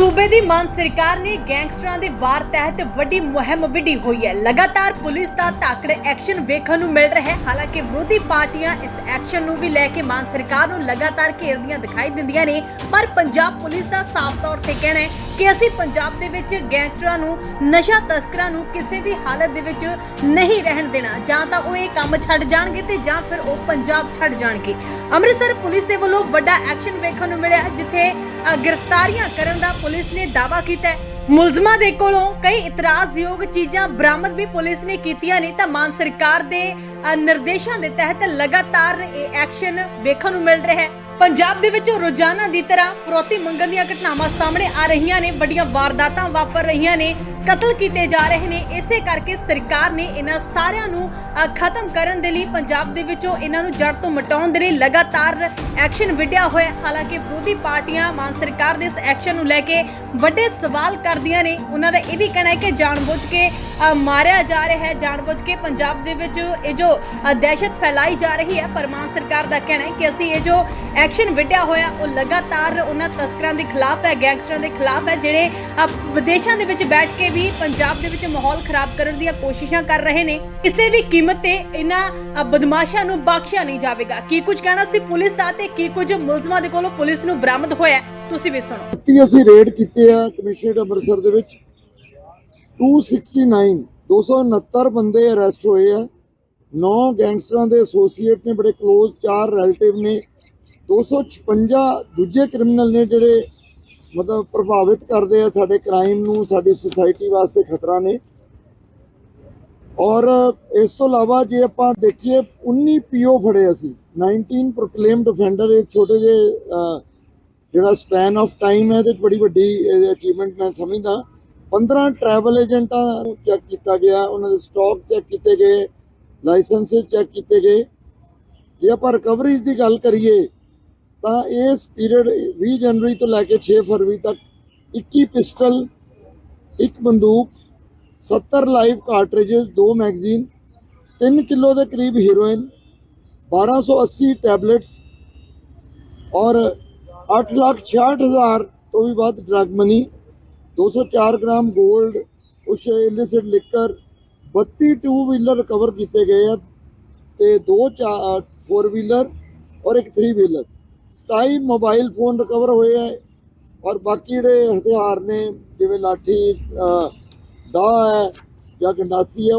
ਸੂਬੇ ਦੀ ਮਾਨ ਸਰਕਾਰ ਨੇ ਗੈਂਗਸਟਰਾਂ ਦੇ ਵਾਰ ਤਹਿਤ ਵੱਡੀ ਮੁਹਿੰਮ ਵਿੱਢੀ ਹੋਈ ਹੈ। ਲਗਾਤਾਰ ਪੁਲਿਸ ਦਾ ਤਾਕੜੇ ਐਕਸ਼ਨ ਵੇਖਣ ਨੂੰ ਮਿਲ ਰਿਹਾ ਹੈ। ਹਾਲਾਂਕਿ ਵਿਰੋਧੀ ਪਾਰਟੀਆਂ ਇਸ ਐਕਸ਼ਨ ਨੂੰ ਵੀ ਲੈ ਕੇ ਮਾਨ ਸਰਕਾਰ ਨੂੰ ਲਗਾਤਾਰ ਘੇਰਦੀਆਂ ਦਿਖਾਈ ਦਿੰਦੀਆਂ ਨੇ, ਪਰ ਪੰਜਾਬ ਪੁਲਿਸ ਦਾ ਸਾਫ਼ ਤੌਰ ਤੇ ਕਹਿਣਾ ਹੈ ਕਿ ਅਸੀਂ ਪੰਜਾਬ ਦੇ ਵਿੱਚ ਗੈਂਗਸਟਰਾਂ ਨੂੰ, ਨਸ਼ਾ ਤਸਕਰਾਂ ਨੂੰ ਕਿਸੇ ਵੀ ਹਾਲਤ ਦੇ ਵਿੱਚ ਨਹੀਂ ਰਹਿਣ ਦੇਣਾ। ਜਾਂ ਤਾਂ ਉਹ ਇਹ ਕੰਮ ਛੱਡ ਜਾਣਗੇ ਤੇ ਜਾਂ ਫਿਰ ਉਹ ਪੰਜਾਬ ਛੱਡ ਜਾਣਗੇ। ਅੰਮ੍ਰਿਤਸਰ ਪੁਲਿਸ ਦੇ ਵੱਲੋਂ ਵੱਡਾ ਐਕਸ਼ਨ ਵੇਖਣ ਨੂੰ ਮਿਲਿਆ, ਜਿੱਥੇ ਗ੍ਰਿਫਤਾਰੀਆਂ ਕਰਨ ਦਾ ਪੁਲਿਸ ਨੇ ਦਾਅਵਾ ਕੀਤਾ ਹੈ। ਮੁਲਜ਼ਮਾਂ ਦੇ ਕੋਲੋਂ ਕਈ ਇਤਰਾਜ਼ਯੋਗ ਚੀਜ਼ਾਂ ਬਰਾਮਦ ਵੀ ਪੁਲਿਸ ਨੇ ਕੀਤੀਆਂ ਨੇ, ਤਾਂ ਮਾਨ ਸਰਕਾਰ ਦੇ ਨਿਰਦੇਸ਼ਾਂ ਦੇ ਤਹਿਤ ਲਗਾਤਾਰ ਇਹ ਐਕਸ਼ਨ ਵੇਖਣ ਨੂੰ ਮਿਲ ਰਿਹਾ ਹੈ। ਪੰਜਾਬ ਦੇ ਵਿੱਚ ਰੋਜ਼ਾਨਾ ਦੀ ਤਰ੍ਹਾਂ ਫਰੋਤੀ ਮੰਗਣ ਦੀਆਂ ਘਟਨਾਵਾਂ ਸਾਹਮਣੇ ਆ ਰਹੀਆਂ ਨੇ। ਵੱਡੀਆਂ ਵਾਰਦਾਤਾਂ ਵਾਪਰ ਰਹੀਆਂ ਨੇ। ਕਤਲ ਕੀਤੇ ਜਾ ਰਹੇ ਨੇ, ਇਸੇ ਕਰਕੇ ਸਰਕਾਰ ਨੇ ਇਹਨਾਂ ਸਾਰਿਆਂ ਨੂੰ ਖਤਮ ਕਰਨ ਦੇ ਲਈ ਪੰਜਾਬ ਦੇ ਵਿੱਚੋਂ ਇਹਨਾਂ ਨੂੰ ਜੜ ਤੋਂ ਮਿਟਾਉਣ ਦੇ ਲਈ ਲਗਾਤਾਰ ਐਕਸ਼ਨ ਵਿੱਢਿਆ ਹੋਇਆ ਹਾਲਾਂਕਿ ਵਿਰੋਧੀ ਪਾਰਟੀਆਂ, ਮਾਨ ਸਰਕਾਰ ਦੇ ਇਸ ਐਕਸ਼ਨ ਨੂੰ ਲੈ ਕੇ ਵੱਡੇ ਸਵਾਲ ਕਰਦੀਆਂ ਨੇ। ਉਹਨਾਂ ਦਾ ਇਹ ਵੀ ਕਹਿਣਾ ਹੈ ਕਿ ਜਾਣਬੁੱਝ ਕੇ ਮਾਰਿਆ ਜਾ ਰਿਹਾ ਹੈ। ਜਾਣਬੁੱਝ ਕੇ ਪੰਜਾਬ ਦੇ ਵਿੱਚ ਇਹ ਜੋ ਦਹਿਸ਼ਤ ਫੈਲਾਈ ਜਾ ਰਹੀ ਹੈ, ਪਰ ਮਾਨ ਸਰਕਾਰ ਦਾ ਕਹਿਣਾ ਹੈ ਕਿ ਅਸੀਂ ਇਹ ਜੋ ਐਕਸ਼ਨ ਵਿੱਢਿਆ ਹੋਇਆ, ਉਹ ਲਗਾਤਾਰ ਉਹਨਾਂ ਤਸਕਰਾਂ ਦੇ ਖਿਲਾਫ ਹੈ, ਗੈਂਗਸਟਰਾਂ ਦੇ ਖਿਲਾਫ ਹੈ, ਜਿਹੜੇ ਵਿਦੇਸ਼ਾਂ ਦੇ ਵਿੱਚ ਬੈਠ ਕੇ ਵੀ ਪੰਜਾਬ ਦੇ ਵਿੱਚ ਮਾਹੌਲ ਖਰਾਬ ਕਰਨ ਦੀਆਂ ਕੋਸ਼ਿਸ਼ਾਂ ਕਰ ਰਹੇ ਨੇ, ਕਿਸੇ ਵੀ ਕੀਮਤ ਤੇ ਇਹਨਾਂ ਬਦਮਾਸ਼ਾਂ ਨੂੰ ਬਖਸ਼ਿਆ ਨਹੀਂ ਜਾਵੇਗਾ। ਕੀ ਕੁਝ ਕਹਿਣਾ ਸੀ ਪੁਲਿਸ ਦਾ ਤੇ ਕੀ ਕੁਝ ਮੁਲਜ਼ਮਾਂ ਦੇ ਕੋਲੋਂ ਪੁਲਿਸ ਨੂੰ ਬਰਾਮਦ ਹੋਇਆ ਤੁਸੀਂ ਵੀ ਸੁਣੋ। ਕੀ ਅਸੀਂ ਰੇਡ ਕੀਤੇ ਆ ਕਮਿਸ਼ਨਰੇਟ ਅੰਮ੍ਰਿਤਸਰ ਦੇ ਵਿੱਚ। 269 269 ਬੰਦੇ ਅਰੈਸਟ ਹੋਏ ਆ। 9 ਗੈਂਗਸਟਰਾਂ ਦੇ ਐਸੋਸੀਏਟ ਨੇ ਬੜੇ ক্লোਜ਼ ਚਾਰ ਰਿਲੇਟਿਵ ਨੇ। 256 ਦੂਜੇ ਕ੍ਰਿਮੀਨਲ ਨੇ ਜਿਹੜੇ ਮਤਲਬ ਪ੍ਰਭਾਵਿਤ ਕਰਦੇ ਆ ਸਾਡੇ ਕ੍ਰਾਈਮ ਨੂੰ, ਸਾਡੀ ਸੁਸਾਇਟੀ ਵਾਸਤੇ ਖਤਰਾ ਨੇ। ਔਰ ਇਸ ਤੋਂ ਇਲਾਵਾ ਜੇ ਆਪਾਂ ਦੇਖੀਏ 19 ਪੀਓ ਫੜੇ ਅਸੀਂ। 19 ਪ੍ਰੋਕਲੇਮਡ ਅਫੈਂਡਰ ਇਹ ਛੋਟੇ ਜਿਹੇ ਜਿਹੜਾ ਸਪੈਨ ਆਫ ਟਾਈਮ ਹੈ, ਇਹਦੇ 'ਚ ਬੜੀ ਵੱਡੀ ਅਚੀਵਮੈਂਟ ਮੈਂ ਸਮਝਦਾ। 15 ਟਰੈਵਲ ਏਜੰਟਾਂ ਨੂੰ ਚੈੱਕ ਕੀਤਾ ਗਿਆ, ਉਹਨਾਂ ਦੇ ਸਟਾਕ ਚੈੱਕ ਕੀਤੇ ਗਏ ਲਾਇਸੈਂਸਸ ਚੈੱਕ ਕੀਤੇ ਗਏ। ਜੇ ਆਪਾਂ ਰਿਕਵਰੀਜ਼ ਦੀ ਗੱਲ ਕਰੀਏ ਤਾਂ ਇਸ ਪੀਰੀਅਡ 20 ਜਨਵਰੀ ਤੋਂ ਲੈ ਕੇ 6 ਫਰਵਰੀ ਤੱਕ 21 ਪਿਸਟਲ, ਇੱਕ ਬੰਦੂਕ 70 ਲਾਈਵ ਕਾਰਟ੍ਰਿਜਸ ਦੋ ਮੈਗਜ਼ੀਨ 3 ਕਿਲੋ ਦੇ ਕਰੀਬ ਹੀਰੋਇਨ 1280 ਟੈਬਲੇਟਸ ਔਰ 8 ਲੱਖ 66 ਹਜ਼ਾਰ ਤੋਂ ਵੀ ਵੱਧ ਡਰਗ ਮਨੀ 204 ਗ੍ਰਾਮ 골ਡ ਕੁਛ illicit liquor 32 two wheeler recover ਕੀਤੇ ਗਏ ਆ ਤੇ ਦੋ ਚਾਰ 4 ਵੀਲਰ ਔਰ ਇੱਕ 3 ਵੀਲਰ 27 ਮੋਬਾਈਲ ਫੋਨ ਰਿਕਵਰ ਹੋਏ ਹੈ ਔਰ ਬਾਕੀ ਜਿਹੜੇ ਹਥਿਆਰ ਨੇ ਜਿਵੇਂ ਲਾਠੀ ਅਹ, ਹੈ ਜਾਂ ਗੰਡਾਸੀ ਹੈ